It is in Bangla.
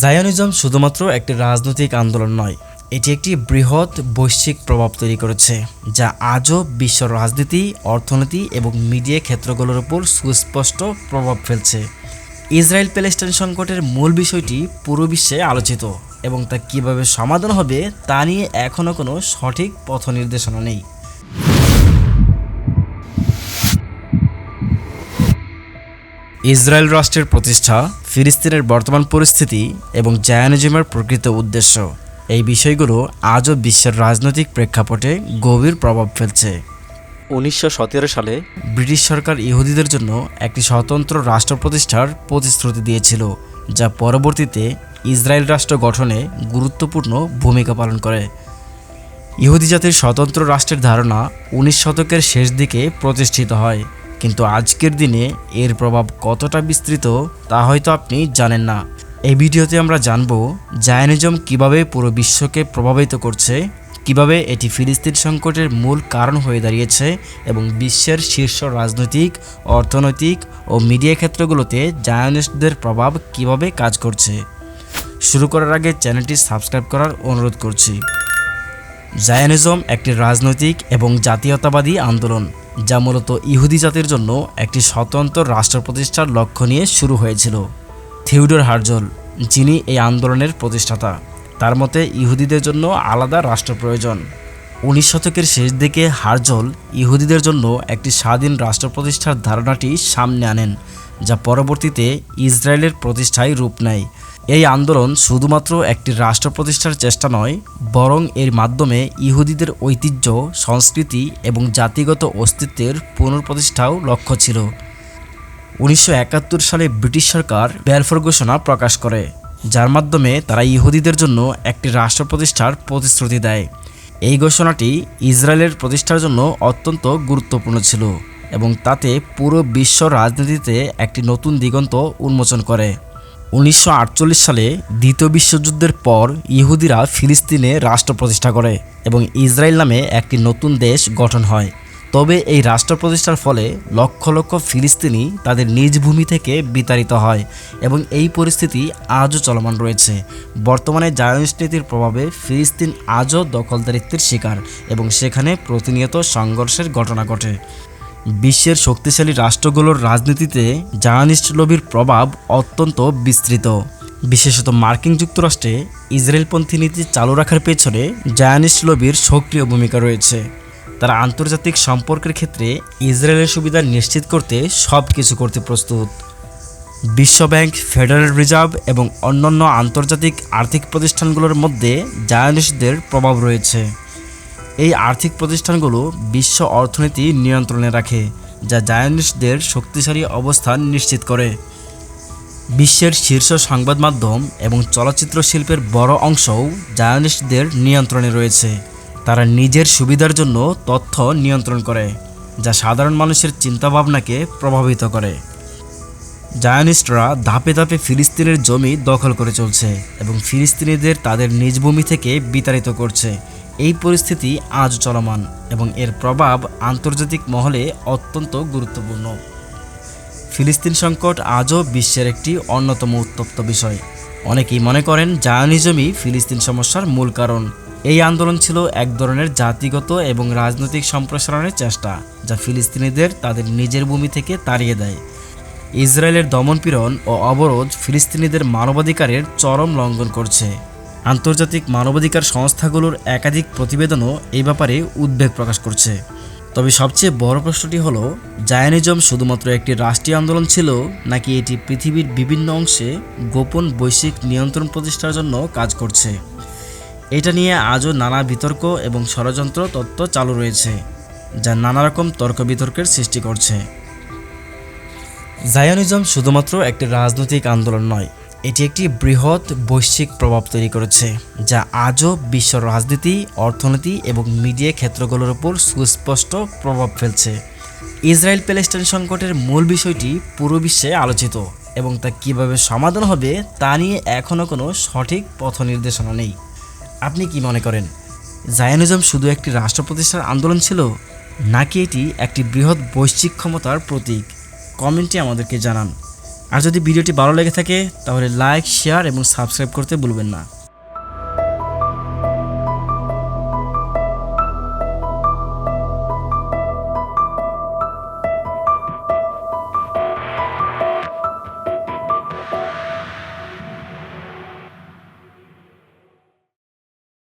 জায়নিজম শুধুমাত্র একটি রাজনৈতিক আন্দোলন নয়, এটি একটি বৃহৎ বৈশ্বিক প্রভাব তৈরি করেছে, যা আজও বিশ্ব রাজনীতি, অর্থনীতি এবং মিডিয়া ক্ষেত্রগুলোর উপর সুস্পষ্ট প্রভাব ফেলছে। ইসরায়েল প্যালেস্টাইন সংকটের মূল বিষয়টি পুরো বিশ্বে আলোচিত এবং তা কীভাবে সমাধান হবে তা নিয়ে এখনও কোনো সঠিক পথ নির্দেশনা নেই। ইসরায়েল রাষ্ট্রের প্রতিষ্ঠা, ফিলিস্তিনের বর্তমান পরিস্থিতি এবং জায়ানিজমের প্রকৃত উদ্দেশ্য। এই বিষয়গুলো আজও বিশ্বের রাজনৈতিক প্রেক্ষাপটে গভীর প্রভাব ফেলছে। উনিশশো সতেরো সালে ব্রিটিশ সরকার ইহুদিদের জন্য একটি স্বতন্ত্র রাষ্ট্র প্রতিষ্ঠার প্রতিশ্রুতি দিয়েছিল, যা পরবর্তীতে ইসরায়েল রাষ্ট্র গঠনে গুরুত্বপূর্ণ ভূমিকা পালন করে। ইহুদি জাতির স্বতন্ত্র রাষ্ট্রের ধারণা উনিশ শতকের শেষ দিকে প্রতিষ্ঠিত হয়। কিন্তু আজকের দিনে এর প্রভাব কতটা বিস্তৃত, তা হয়তো আপনি জানেন না। এই ভিডিওতে আমরা জানব জায়নিজম কীভাবে পুরো বিশ্বকে প্রভাবিত করছে, কীভাবে এটি ফিলিস্তিন সংকটের মূল কারণ হয়ে দাঁড়িয়েছে এবং বিশ্বের শীর্ষ রাজনৈতিক, অর্থনৈতিক ও মিডিয়া ক্ষেত্রগুলোতে জায়নিস্টদের প্রভাব কীভাবে কাজ করছে। শুরু করার আগে চ্যানেলটি সাবস্ক্রাইব করার অনুরোধ করছি। জায়ানিজম একটি রাজনৈতিক এবং জাতীয়তাবাদী আন্দোলন। যা মূলত ইহুদি জাতির জন্য একটি স্বতন্ত্র রাষ্ট্র প্রতিষ্ঠার লক্ষ্য নিয়ে শুরু হয়েছিল। থিউডর হার্জল যিনি এই আন্দোলনের প্রতিষ্ঠাতা, তার মতে ইহুদিদের জন্য আলাদা রাষ্ট্র প্রয়োজন। উনিশ শতকের শেষ দিকে হার্জল ইহুদিদের জন্য একটি স্বাধীন রাষ্ট্র প্রতিষ্ঠার ধারণাটি সামনে আনেন, যা পরবর্তীতে ইসরায়েলের প্রতিষ্ঠায় রূপ নেয়। এই আন্দোলন শুধুমাত্র একটি রাষ্ট্র প্রতিষ্ঠার চেষ্টা নয়, বরং এর মাধ্যমে ইহুদিদের ঐতিহ্য, সংস্কৃতি এবং জাতিগত অস্তিত্বের পুনঃপ্রতিষ্ঠাও লক্ষ্য ছিল। উনিশশো একাত্তর সালে ব্রিটিশ সরকার বেলফোর ঘোষণা প্রকাশ করে, যার মাধ্যমে তারা ইহুদিদের জন্য একটি রাষ্ট্র প্রতিষ্ঠার প্রতিশ্রুতি দেয়। এই ঘোষণাটি ইসরায়েলের প্রতিষ্ঠার জন্য অত্যন্ত গুরুত্বপূর্ণ ছিল এবং তাতে পুরো বিশ্ব রাজনীতিতে একটি নতুন দিগন্ত উন্মোচন করে। উনিশশো আটচল্লিশ সালে দ্বিতীয় বিশ্বযুদ্ধের পর ইহুদিরা ফিলিস্তিনে রাষ্ট্র প্রতিষ্ঠা করে এবং ইসরায়েল নামে একটি নতুন দেশ গঠন হয়। তবে এই রাষ্ট্র প্রতিষ্ঠার ফলে লক্ষ লক্ষ ফিলিস্তিনি তাদের নিজ ভূমি থেকে বিতাড়িত হয় এবং এই পরিস্থিতি আজও চলমান রয়েছে। বর্তমানে জায়নিস্ট নীতির প্রভাবে ফিলিস্তিন আজও দখলদারিত্বের শিকার এবং সেখানে প্রতিনিয়ত সংঘর্ষের ঘটনা ঘটে। বিশ্বের শক্তিশালী রাষ্ট্রগুলোর রাজনীতিতে জায়ানিস্ট লবির প্রভাব অত্যন্ত বিস্তৃত। বিশেষত মার্কিন যুক্তরাষ্ট্রে ইসরায়েলপন্থী নীতি চালু রাখার পেছনে জায়ানিস্ট লবির সক্রিয় ভূমিকা রয়েছে। তারা আন্তর্জাতিক সম্পর্কের ক্ষেত্রে ইসরায়েলের সুবিধা নিশ্চিত করতে সব কিছু করতে প্রস্তুত। বিশ্বব্যাংক, ফেডারেল রিজার্ভ এবং অন্যান্য আন্তর্জাতিক আর্থিক প্রতিষ্ঠানগুলোর মধ্যে জায়ানিস্টদের প্রভাব রয়েছে। এই আর্থিক প্রতিষ্ঠানগুলো বিশ্ব অর্থনীতি নিয়ন্ত্রণে রাখে, যা জায়ানিস্টদের শক্তিশালী অবস্থান নিশ্চিত করে। বিশ্বের শীর্ষ সংবাদ মাধ্যম এবং চলচ্চিত্র শিল্পের বড় অংশও জায়ানিস্টদের নিয়ন্ত্রণে রয়েছে। তারা নিজের সুবিধার জন্য তথ্য নিয়ন্ত্রণ করে, যা সাধারণ মানুষের চিন্তাভাবনাকে প্রভাবিত করে। জায়ানিস্টরা ধাপে ধাপে ফিলিস্তিনের জমি দখল করে চলছে এবং ফিলিস্তিনিদের তাদের নিজ ভূমি থেকে বিতাড়িত করছে। এই পরিস্থিতি আজ চলমান এবং এর প্রভাব আন্তর্জাতিক মহলে অত্যন্ত গুরুত্বপূর্ণ। ফিলিস্তিন সংকট আজও বিশ্বের একটি অন্যতম উত্তপ্ত বিষয়। অনেকেই মনে করেন জায়নিজমই ফিলিস্তিন সমস্যার মূল কারণ। এই আন্দোলন ছিল এক ধরনের জাতিগত এবং রাজনৈতিক সম্প্রসারণের চেষ্টা, যা ফিলিস্তিনিদের তাদের নিজের ভূমি থেকে তাড়িয়ে দেয়। ইসরায়েলের দমনপীড়ন ও অবরোধ ফিলিস্তিনিদের মানবাধিকারের চরম লঙ্ঘন করছে। আন্তর্জাতিক মানবাধিকার সংস্থাগুলোর একাধিক প্রতিবেদনও এই ব্যাপারে উদ্বেগ প্রকাশ করছে। তবে সবচেয়ে বড় প্রশ্নটি হলো, জায়ানিজম শুধুমাত্র একটি রাষ্ট্রীয় আন্দোলন ছিল, নাকি এটি পৃথিবীর বিভিন্ন অংশে গোপন বৈশ্বিক নিয়ন্ত্রণ প্রতিষ্ঠার জন্য কাজ করছে? এটা নিয়ে আজও নানা বিতর্ক এবং ষড়যন্ত্র তত্ত্ব চালু রয়েছে, যা নানা রকম তর্ক বিতর্কের সৃষ্টি করছে। জায়নিজম শুধুমাত্র একটি রাজনৈতিক আন্দোলন নয়, এটি একটি বৃহৎ বৈশ্বিক প্রভাব তৈরি করেছে, যা আজও বিশ্ব রাজনীতি, অর্থনীতি এবং মিডিয়া ক্ষেত্রগুলোর উপর সুস্পষ্ট প্রভাব ফেলছে। ইসরায়েল প্যালেস্টাইন সংকটের মূল বিষয়টি পুরো বিশ্বে আলোচিত এবং তা কীভাবে সমাধান হবে তা নিয়ে এখনও কোনো সঠিক পথ নির্দেশনা নেই। আপনি কি মনে করেন, জায়ানিজম শুধু একটি রাষ্ট্র প্রতিষ্ঠার আন্দোলন ছিল, নাকি এটি একটি বৃহৎ বৈশ্বিক ক্ষমতার প্রতীক? কমেন্টে আমাদেরকে জানান। আর যদি ভিডিওটি ভালো লেগে থাকে, তাহলে লাইক, শেয়ার এবং সাবস্ক্রাইব করতে ভুলবেন না।